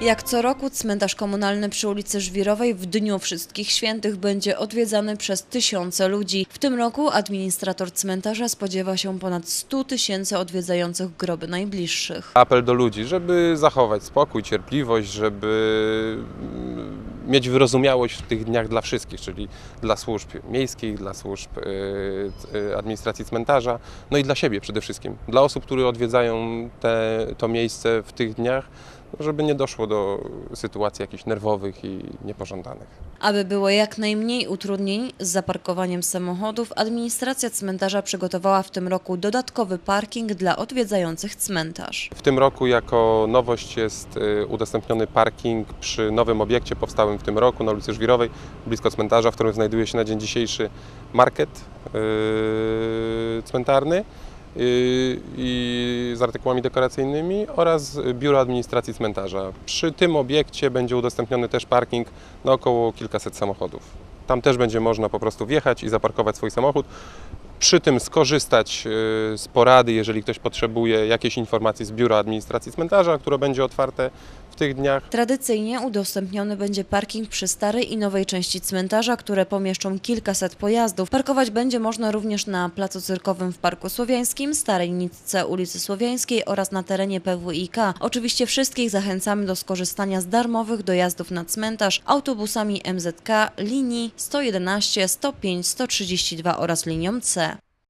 Jak co roku cmentarz komunalny przy ulicy Żwirowej w Dniu Wszystkich Świętych będzie odwiedzany przez tysiące ludzi. W tym roku administrator cmentarza spodziewa się ponad 100 tysięcy odwiedzających groby najbliższych. Apel do ludzi, żeby zachować spokój, cierpliwość, żeby mm, mieć wyrozumiałość w tych dniach dla wszystkich, czyli dla służb miejskich, dla służb y, y, administracji cmentarza, no i dla siebie przede wszystkim. Dla osób, które odwiedzają te, to miejsce w tych dniach, żeby nie doszło do sytuacji jakichś nerwowych i niepożądanych. Aby było jak najmniej utrudnień z zaparkowaniem samochodów, administracja cmentarza przygotowała w tym roku dodatkowy parking dla odwiedzających cmentarz. W tym roku jako nowość jest y, udostępniony parking przy nowym obiekcie powstałym w tym roku na ulicy Żwirowej, blisko cmentarza, w którym znajduje się na dzień dzisiejszy market y, cmentarny i z artykułami dekoracyjnymi oraz biuro administracji cmentarza. Przy tym obiekcie będzie udostępniony też parking na około kilkaset samochodów. Tam też będzie można po prostu wjechać i zaparkować swój samochód. Przy tym skorzystać y, z porady, jeżeli ktoś potrzebuje jakiejś informacji z biura administracji cmentarza, które będzie otwarte tych dniach. Tradycyjnie udostępniony będzie parking przy starej i nowej części cmentarza, które pomieszczą kilkaset pojazdów. Parkować będzie można również na placu cyrkowym w Parku Słowiańskim, Starej Nitce ulicy Słowiańskiej oraz na terenie PWIK. Oczywiście wszystkich zachęcamy do skorzystania z darmowych dojazdów na cmentarz autobusami MZK linii 111, 105, 132 oraz linią C.